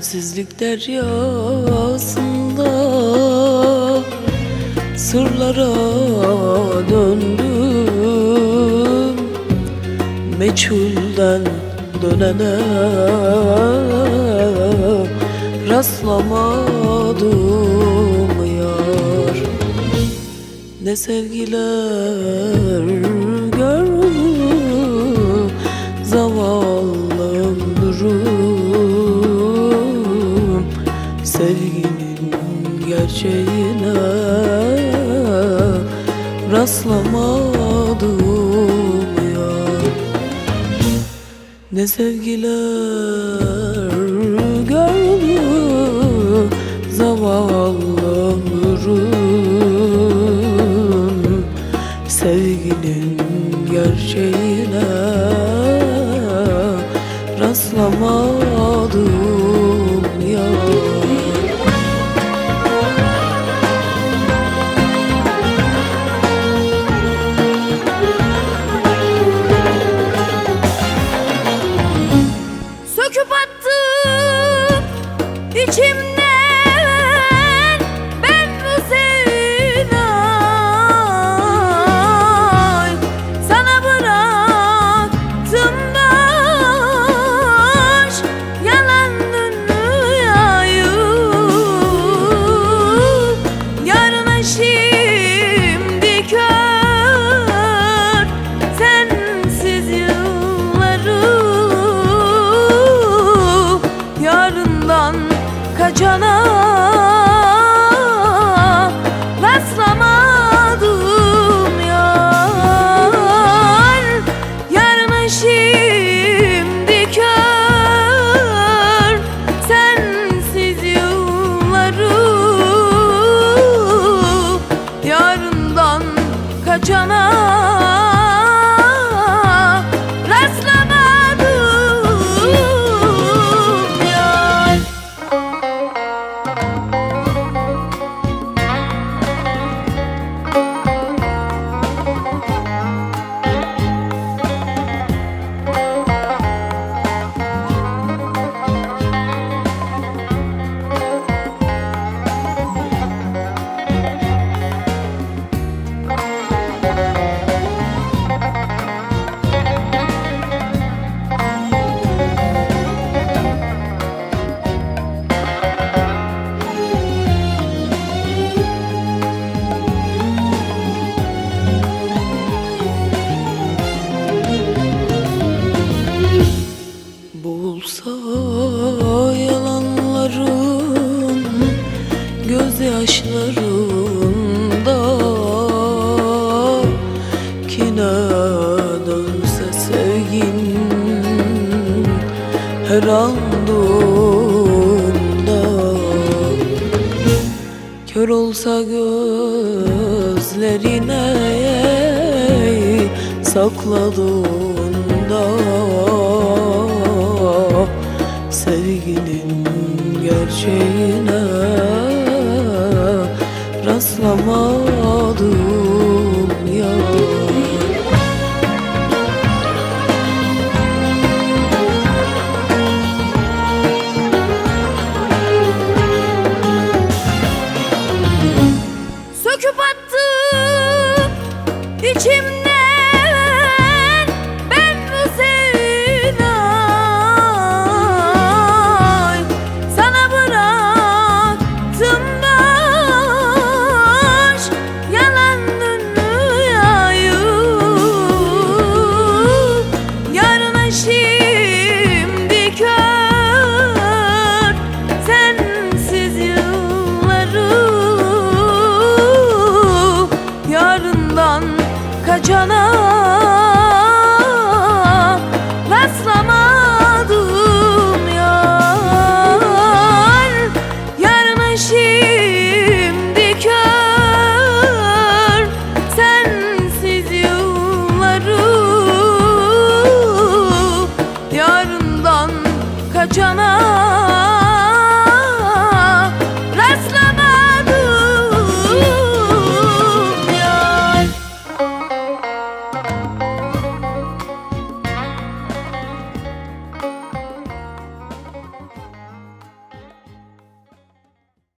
Sensizlik deryasında Sırlara döndüm. Meçhulden dönene Rastlamadım yar. Ne sevgiler gördüm gerçeğine Rastlamadım ya. Ne sevgiler gördüm Zavallı ömrüm. Sevginin gerçeğine rastlamadım içimden ben bu sevdayı Sana bıraktım baş. Yalan dünyayı Yarına şimdi kör. Sensiz yılları Yarından kaçana rastlamadım karanlığında. Kör olsa gözlerine sakladığında Sevginin gerçeğine rastlamak cana rastlamadım yar. Yarına şimdi kör sensiz yılları Yarından kaçana